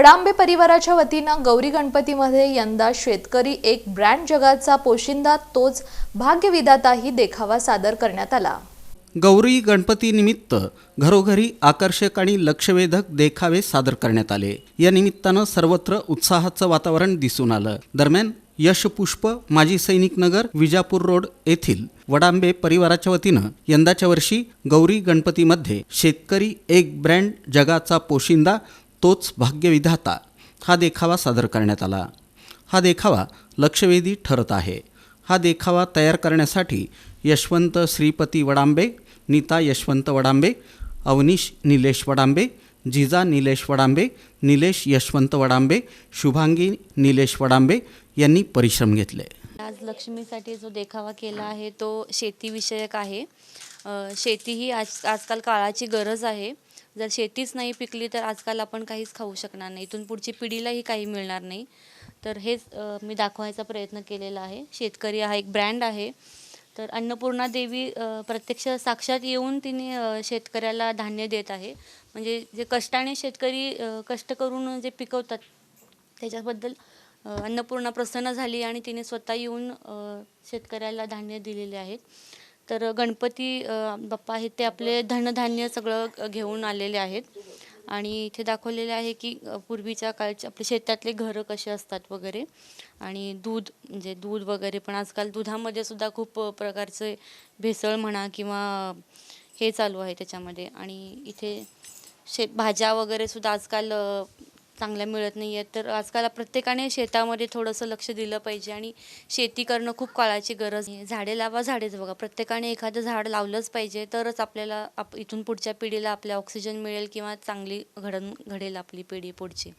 वडांबे परिवाराच्या वतीनं गौरी गणपतीमध्ये यंदा शेतकरी एक ब्रँड जगाचा पोशिंदा तोच भाग्यविधाताही देखावा सादर करण्यात आला. गौरी गणपतीनिमित्त घरोघरी आकर्षक आणि लक्षवेधक देखावे सादर करण्यात आले. या निमित्तानं सर्वत्र उत्साहाचं वातावरण दिसून आलं. दरम्यान यशपुष्प माजी सैनिक नगर विजापूर रोड येथील वडांबे परिवाराच्या वतीनं यंदाच्या वर्षी गौरी गणपतीमध्ये शेतकरी एक ब्रँड जगाचा पोशिंदा तोच भाग्यविधाता हा देखावा सादर करण्यात आला. हा देखावा लक्षवेधी ठरत आहे. हा देखावा तयार करण्यासाठी यशवंत श्रीपती वडांबे नीता यशवंत वडांबे अवनीश निलेश वडांबे जिजा निलेश वडांबे निलेश यशवंत वडांबे शुभांगी निलेश वडांबे यांनी परिश्रम घेतले. आज लक्ष्मीसाठी जो देखावा केला आहे तो शेतीविषयक आहे. शेती ही आज आजकाल काळाची गरज आहे. जर शेतीच नाही पिकली तर आजकाल आपण काहीच खाऊ शकणार नाही. इथून पुढची पिढीलाही काही मिळणार नाही. तर हेच मी दाखवायचा प्रयत्न केलेला आहे. शेतकरी हा एक ब्रँड आहे. तर अन्नपूर्णा देवी प्रत्यक्ष साक्षात येऊन तिने शेतकऱ्याला धान्य देत आहे. म्हणजे जे कष्टाने शेतकरी कष्ट करून जे पिकवतात त्याच्याबद्दल अन्नपूर्णा प्रसन्न झाली आणि तिने स्वतः येऊन शेतकऱ्याला धान्य दिलेले आहेत. तर गणपती बाप्पा आहेत ते आपले धनधान्य सगळं घेऊन आलेले आहेत. आणि इथे दाखवलेले आहे की पूर्वीच्या काळचे आपले शेतातले घरं कसे असतात वगैरे. आणि दूध म्हणजे दूध वगैरे पण आजकाल दुधामध्ये सुद्धा खूप प्रकारचे भेसळ म्हणा किंवा हे चालू आहे त्याच्यामध्ये. आणि इथे शेत भाज्या वगैरे सुद्धा आजकाल चांगल्या मिळत नाही आहेत तर आजकाल प्रत्येकाने शेतामध्ये थोडंसं लक्ष दिलं पाहिजे आणि शेती करणं खूप काळाची गरज आहे. झाडे लावा झाडेच बघा. प्रत्येकाने एखादं झाड लावलंच पाहिजे तरच आपल्याला आप इथून पुढच्या पिढीला आपल्या ऑक्सिजन मिळेल किंवा चांगली घडण घडेल आपली पिढी पुढची.